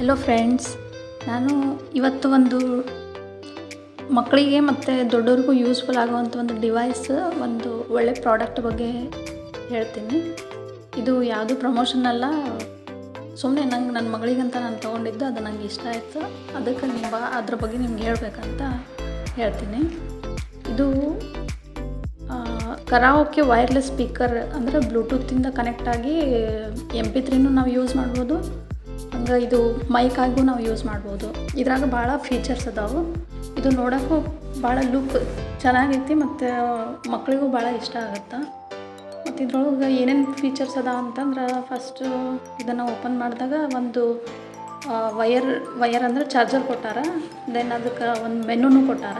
Hello friends ನಾನು ಇವತ್ತು ಒಂದು ಮಕ್ಕಳಿಗೆ ಮತ್ತು ದೊಡ್ಡವ್ರಿಗೂ ಯೂಸ್ಫುಲ್ ಆಗುವಂಥ ಒಂದು ಡಿವೈಸ್ ಒಂದು ಒಳ್ಳೆ ಪ್ರಾಡಕ್ಟ್ ಬಗ್ಗೆ ಹೇಳ್ತೀನಿ. ಇದು ಯಾವುದು ಪ್ರಮೋಷನ್ ಅಲ್ಲ ಸುಮ್ಮನೆ ನಂಗೆ ನನ್ನ ಮಗಳಿಗಂತ ನಾನು ತೊಗೊಂಡಿದ್ದು, ಅದು ನನಗೆ ಇಷ್ಟ ಆಯಿತು. ಅದಕ್ಕೆ ನಿಮ್ಮ ಅದ್ರ ಬಗ್ಗೆ ನಿಮ್ಗೆ ಹೇಳಬೇಕಂತ ಹೇಳ್ತೀನಿ. ಇದು ಕರಾವೋಕೆ ವೈರ್ಲೆಸ್ ಸ್ಪೀಕರ್ ಅಂದರೆ ಬ್ಲೂಟೂತಿಂದ ಕನೆಕ್ಟ್ ಆಗಿ ಎಂ ಪಿ ತ್ರೀನೂ ನಾವು ಯೂಸ್ ಮಾಡ್ಬೋದು. ಹಂಗೆ ಇದು ಮೈಕಾಗೂ ನಾವು ಯೂಸ್ ಮಾಡ್ಬೋದು. ಇದ್ರಾಗ ಭಾಳ ಫೀಚರ್ಸ್ ಅದಾವೆ. ಇದು ನೋಡೋಕ್ಕೂ ಭಾಳ ಲುಕ್ ಚೆನ್ನಾಗೈತಿ ಮತ್ತು ಮಕ್ಕಳಿಗೂ ಭಾಳ ಇಷ್ಟ ಆಗುತ್ತೆ? ಮತ್ತು ಇದ್ರೊಳಗೆ ಏನೇನು ಫೀಚರ್ಸ್ ಅದಾವ ಅಂತಂದ್ರೆ ಫಸ್ಟು ಇದನ್ನು ಓಪನ್ ಮಾಡಿದಾಗ ಒಂದು ವಯರ್ ವಯರ್ ಅಂದ್ರೆ ಚಾರ್ಜರ್ ಕೊಟ್ಟಾರ. ದೆನ್ ಅದಕ್ಕೆ ಒಂದು ಮೆನುನು ಕೊಟ್ಟಾರ.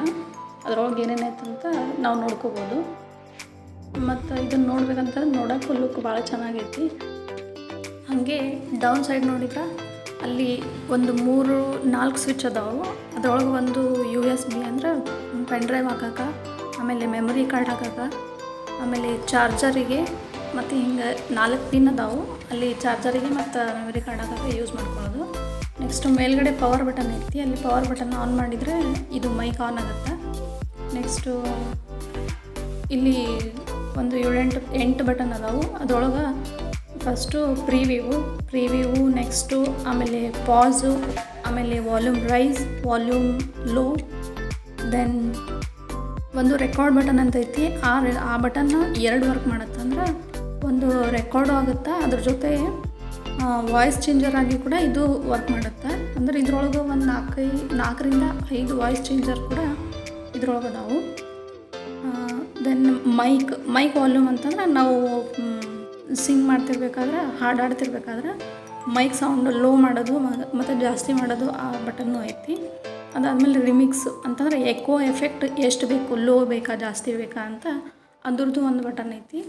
ಅದ್ರೊಳಗೆ ಏನೇನೈತೆ ಅಂತ ನಾವು ನೋಡ್ಕೋಬೋದು. ಮತ್ತು ಇದನ್ನು ನೋಡ್ಬೇಕಂತಂದ್ರೆ ನೋಡೋಕ್ಕೂ ಲುಕ್ ಭಾಳ ಚೆನ್ನಾಗೈತಿ. ಹಾಗೆ ಡೌನ್ ಸೈಡ್ ನೋಡಿದ್ರೆ ಅಲ್ಲಿ ಒಂದು ಮೂರು, ನಾಲ್ಕು ಸ್ವಿಚ್ ಅದಾವೆ. ಅದರೊಳಗೆ ಒಂದು ಯು ಎಸ್ ಬಿ ಅಂದ್ರೆ ಪೆನ್ ಡ್ರೈವ್ ಹಾಕಕ್ಕೆ ಆಮೇಲೆ ಮೆಮೊರಿ ಕಾರ್ಡ್ ಹಾಕಕ್ಕೆ ಆಮೇಲೆ ಚಾರ್ಜರಿಗೆ ಮತ್ತು ಹಿಂಗೆ ನಾಲ್ಕು ಪಿನ್ ಅದಾವೆ. ಅಲ್ಲಿ ಚಾರ್ಜರಿಗೆ ಮತ್ತು ಮೆಮೊರಿ ಕಾರ್ಡ್ ಹಾಕಕ್ಕೆ ಯೂಸ್ ಮಾಡ್ಕೊಳ್ಳೋದು. ನೆಕ್ಸ್ಟ್ ಮೇಲ್ಗಡೆ ಪವರ್ ಬಟನ್ ಐತಿ ಅಲ್ಲಿ ಪವರ್ ಬಟನ್ ಆನ್ ಮಾಡಿದರೆ ಇದು ಮೈಕ್ ಆನ್ ಆಗುತ್ತೆ. ನೆಕ್ಸ್ಟು ಇಲ್ಲಿ ಒಂದು ಏಳೆಂಟು, ಎಂಟು ಬಟನ್ ಅದಾವು. ಅದ್ರೊಳಗೆ ಫಸ್ಟು ಪ್ರಿವ್ಯೂ ಪ್ರಿವ್ಯೂ ನೆಕ್ಸ್ಟು ಆಮೇಲೆ ಪಾಸು, ಆಮೇಲೆ volume rise, volume low, then ಒಂದು ರೆಕಾರ್ಡ್ ಬಟನ್ ಅಂತ ಐತಿ. ಆ ರೆ, ಆ ಬಟನ್ನ ಎರಡು ವರ್ಕ್ ಮಾಡತ್ತಂದ್ರೆ ಒಂದು ರೆಕಾರ್ಡು ಆಗುತ್ತೆ, ಅದ್ರ ಜೊತೆ ವಾಯ್ಸ್ ಚೇಂಜರ್ ಆಗಿ ಕೂಡ ಇದು ವರ್ಕ್ ಮಾಡುತ್ತೆ. ಅಂದ್ರೆ ಇದ್ರೊಳಗೆ ಒಂದು ನಾಲ್ಕೈ ನಾಲ್ಕರಿಂದ ಐದು ವಾಯ್ಸ್ ಚೇಂಜರ್ ಕೂಡ ಇದ್ರೊಳಗೆ ಅದಾವು ದೆನ್ ಮೈಕ್ ಮೈಕ್ ವಾಲ್ಯೂಮ್ ಅಂತಂದ್ರೆ ನಾವು ಸಿಂಗ್ ಮಾಡ್ತಿರ್ಬೇಕಾದ್ರೆ, ಹಾಡು ಮೈಕ್ ಸೌಂಡ್ ಲೋ ಮಾಡೋದು ಮತ್ತು ಜಾಸ್ತಿ ಮಾಡೋದು ಆ ಬಟನ್ನು ಐತಿ. ಅದಾದಮೇಲೆ ರಿಮಿಕ್ಸ್ ಅಂತಂದ್ರೆ ಎಕೋ ಎಫೆಕ್ಟ್ ಎಷ್ಟು ಬೇಕು ಲೋ ಬೇಕಾ, ಜಾಸ್ತಿ ಬೇಕಾ ಅಂತ ಅದ್ರದ್ದು ಒಂದು ಬಟನ್ ಐತಿ.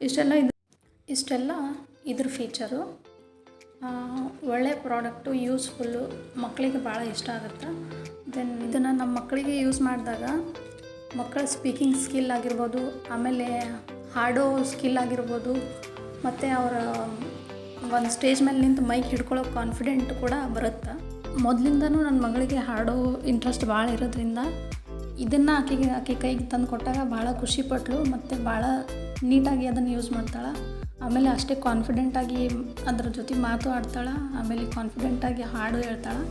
ಇಷ್ಟೆಲ್ಲ ಇದು, ಇಷ್ಟೆಲ್ಲ ಇದ್ರ ಫೀಚರು ಒಳ್ಳೆ ಪ್ರಾಡಕ್ಟು ಯೂಸ್ಫುಲ್ಲು ಮಕ್ಕಳಿಗೆ ಭಾಳ ಇಷ್ಟ ಆಗುತ್ತೆ. ದೆನ್ ಇದನ್ನು ನಮ್ಮ ಮಕ್ಕಳಿಗೆ ಯೂಸ್ ಮಾಡಿದಾಗ ಮಕ್ಕಳ ಸ್ಪೀಕಿಂಗ್ ಸ್ಕಿಲ್ ಆಗಿರ್ಬೋದು, ಆಮೇಲೆ ಹಾಡೋ ಸ್ಕಿಲ್ ಆಗಿರ್ಬೋದು ಮತ್ತು ಅವರ, ಒಂದು ಸ್ಟೇಜ್ ಮೇಲೆ ನಿಂತು ಮೈಕ್ ಹಿಡ್ಕೊಳ್ಳೋ ಕಾನ್ಫಿಡೆಂಟ್ ಕೂಡ ಬರುತ್ತೆ? ಮೊದಲಿಂದನೂ ನನ್ನ ಮಗಳಿಗೆ ಹಾಡೋ ಇಂಟ್ರೆಸ್ಟ್ ಭಾಳ ಇರೋದ್ರಿಂದ ಇದನ್ನು ಆಕೆಗೆ, ಆಕೆ ಕೈಗೆ ತಂದು ಕೊಟ್ಟಾಗ ಭಾಳ ಖುಷಿಪಟ್ಲು ಮತ್ತು ಭಾಳ ನೀಟಾಗಿ ಅದನ್ನು ಯೂಸ್ ಮಾಡ್ತಾಳೆ. ಆಮೇಲೆ ಅಷ್ಟೇ ಕಾನ್ಫಿಡೆಂಟಾಗಿ ಅದ್ರ ಜೊತೆ ಮಾತು ಆಡ್ತಾಳೆ, ಆಮೇಲೆ ಕಾನ್ಫಿಡೆಂಟಾಗಿ ಹಾಡು ಹೇಳ್ತಾಳೆ.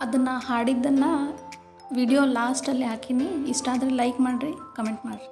ಅದನ್ನು ಹಾಡಿದ್ದನ್ನು ವಿಡಿಯೋ ಲಾಸ್ಟಲ್ಲಿ ಹಾಕೀನಿ. ಇಷ್ಟ ಆದರೆ ಲೈಕ್ ಮಾಡಿರಿ ಕಮೆಂಟ್ ಮಾಡಿರಿ.